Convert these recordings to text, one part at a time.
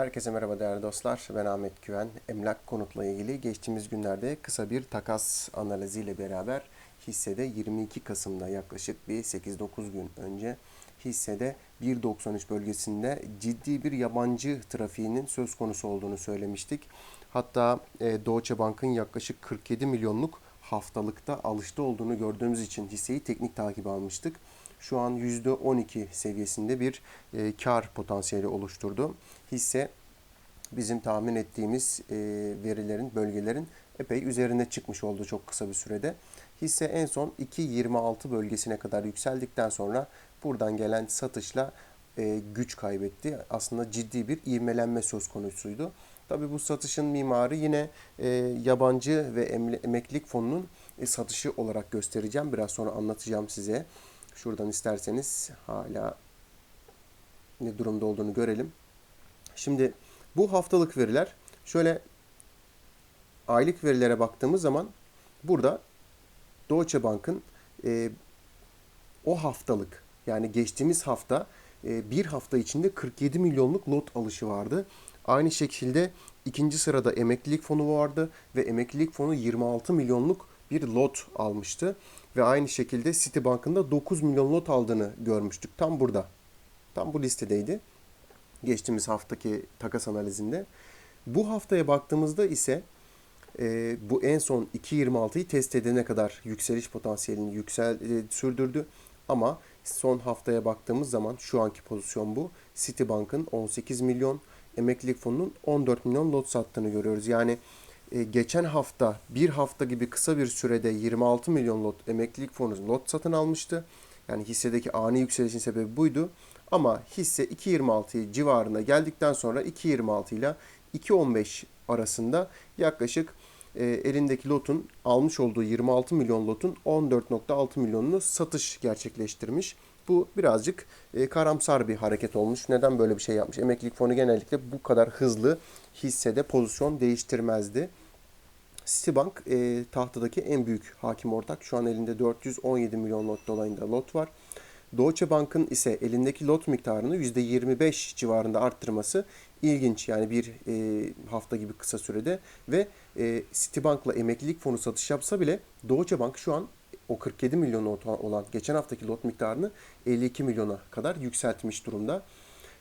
Herkese merhaba değerli dostlar. Ben Ahmet Güven. Emlak konutla ilgili geçtiğimiz günlerde kısa bir takas analiziyle beraber hissede 22 Kasım'da yaklaşık bir 8-9 gün önce hissede 1.93 bölgesinde ciddi bir yabancı trafiğinin söz konusu olduğunu söylemiştik. Hatta e, Bank'ın yaklaşık 47 milyonluk haftalıkta alışta olduğunu gördüğümüz için hisseyi teknik takip almıştık. Şu an %12 seviyesinde bir e, kar potansiyeli oluşturdu. Hisse bizim tahmin ettiğimiz e, verilerin, bölgelerin epey üzerine çıkmış oldu çok kısa bir sürede. Hisse en son 2.26 bölgesine kadar yükseldikten sonra buradan gelen satışla e, güç kaybetti. Aslında ciddi bir ivmelenme söz konusuydu. Tabi bu satışın mimarı yine e, yabancı ve emeklilik fonunun e, satışı olarak göstereceğim. Biraz sonra anlatacağım size. Şuradan isterseniz hala ne durumda olduğunu görelim. Şimdi bu haftalık veriler şöyle aylık verilere baktığımız zaman burada Deutsche Bank'ın e, o haftalık yani geçtiğimiz hafta e, bir hafta içinde 47 milyonluk lot alışı vardı. Aynı şekilde ikinci sırada emeklilik fonu vardı ve emeklilik fonu 26 milyonluk bir lot almıştı. Ve aynı şekilde Citibank'ın da 9 milyon lot aldığını görmüştük. Tam burada. Tam bu listedeydi. Geçtiğimiz haftaki takas analizinde. Bu haftaya baktığımızda ise e, bu en son 2.26'yı test edene kadar yükseliş potansiyelini yüksel e, sürdürdü. Ama son haftaya baktığımız zaman şu anki pozisyon bu. Citibank'ın 18 milyon, emeklilik fonunun 14 milyon lot sattığını görüyoruz. Yani e, geçen hafta bir hafta gibi kısa bir sürede 26 milyon lot emeklilik fonu lot satın almıştı. Yani hissedeki ani yükselişin sebebi buydu. Ama hisse 2.26 civarına geldikten sonra 2.26 ile 2.15 arasında yaklaşık e, elindeki lotun almış olduğu 26 milyon lotun 14.6 milyonunu satış gerçekleştirmiş. Bu birazcık e, karamsar bir hareket olmuş. Neden böyle bir şey yapmış? Emeklilik fonu genellikle bu kadar hızlı hissede pozisyon değiştirmezdi. Citibank e, tahtadaki en büyük hakim ortak. Şu an elinde 417 milyon lot dolayında lot var. Deutsche Bank'ın ise elindeki lot miktarını %25 civarında arttırması ilginç. Yani bir e, hafta gibi kısa sürede ve e, Citibank'la emeklilik fonu satış yapsa bile Deutsche Bank şu an o 47 milyon olan geçen haftaki lot miktarını 52 milyona kadar yükseltmiş durumda.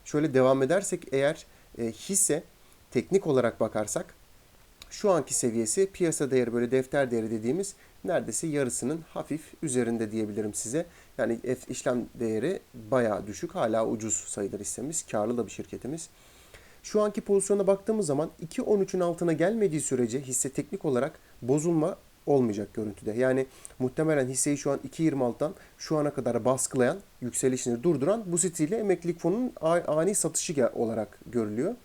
Şöyle devam edersek eğer e, hisse teknik olarak bakarsak şu anki seviyesi piyasa değeri böyle defter değeri dediğimiz neredeyse yarısının hafif üzerinde diyebilirim size. Yani işlem değeri bayağı düşük. Hala ucuz sayılır hissemiz. Karlı da bir şirketimiz. Şu anki pozisyona baktığımız zaman 2.13'ün altına gelmediği sürece hisse teknik olarak bozulma olmayacak görüntüde. Yani muhtemelen hisseyi şu an 2.26'dan şu ana kadar baskılayan, yükselişini durduran bu sitiyle emeklilik fonunun ani satışı olarak görülüyor.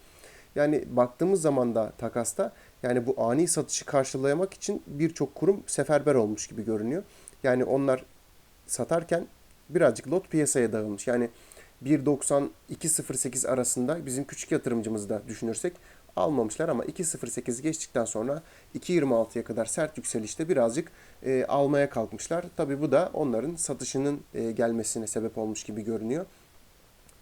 Yani baktığımız zaman da takasta yani bu ani satışı karşılamak için birçok kurum seferber olmuş gibi görünüyor. Yani onlar satarken birazcık lot piyasaya dağılmış. Yani 1.90-2.08 arasında bizim küçük yatırımcımızı da düşünürsek almamışlar ama 2.08 geçtikten sonra 2.26'ya kadar sert yükselişte birazcık e, almaya kalkmışlar. Tabi bu da onların satışının e, gelmesine sebep olmuş gibi görünüyor.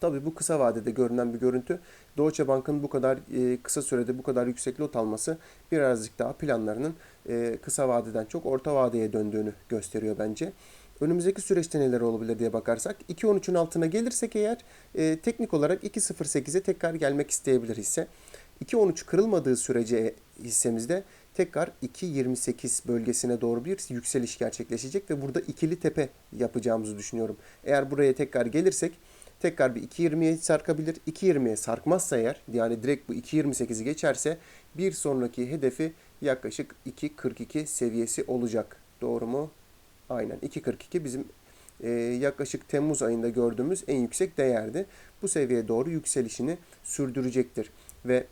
Tabi bu kısa vadede görünen bir görüntü. Deutsche Bank'ın bu kadar e, kısa sürede bu kadar yüksek lot alması birazcık daha planlarının e, kısa vadeden çok orta vadeye döndüğünü gösteriyor bence. Önümüzdeki süreçte neler olabilir diye bakarsak 2.13'ün altına gelirsek eğer e, teknik olarak 2.08'e tekrar gelmek isteyebilir hisse. 2.13 kırılmadığı sürece hissemizde tekrar 2.28 bölgesine doğru bir yükseliş gerçekleşecek ve burada ikili tepe yapacağımızı düşünüyorum. Eğer buraya tekrar gelirsek tekrar bir 2.20'ye sarkabilir. 2.20'ye sarkmazsa eğer yani direkt bu 2.28'i geçerse bir sonraki hedefi yaklaşık 2.42 seviyesi olacak. Doğru mu? Aynen 2.42 bizim e, yaklaşık Temmuz ayında gördüğümüz en yüksek değerdi. Bu seviyeye doğru yükselişini sürdürecektir. Ve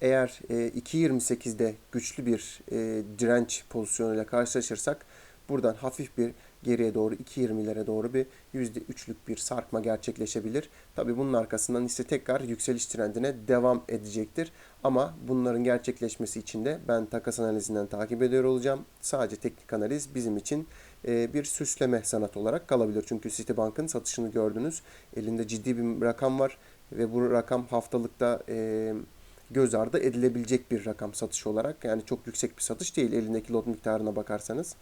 eğer e, 2.28'de güçlü bir e, direnç pozisyonuyla karşılaşırsak buradan hafif bir geriye doğru 2.20'lere doğru bir %3'lük bir sarkma gerçekleşebilir. Tabi bunun arkasından ise tekrar yükseliş trendine devam edecektir. Ama bunların gerçekleşmesi için de ben takas analizinden takip ediyor olacağım. Sadece teknik analiz bizim için e, bir süsleme sanat olarak kalabilir. Çünkü Citibank'ın satışını gördünüz. Elinde ciddi bir rakam var ve bu rakam haftalıkta e, göz ardı edilebilecek bir rakam satış olarak. Yani çok yüksek bir satış değil elindeki lot miktarına bakarsanız.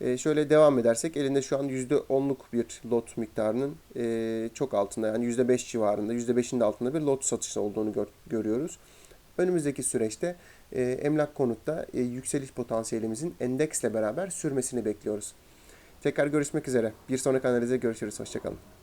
E, şöyle devam edersek elinde şu an %10'luk bir lot miktarının e, çok altında yani %5 civarında %5'in de altında bir lot satışı olduğunu gör- görüyoruz. Önümüzdeki süreçte e, emlak konutta e, yükseliş potansiyelimizin endeksle beraber sürmesini bekliyoruz. Tekrar görüşmek üzere. Bir sonraki analize görüşürüz. Hoşçakalın.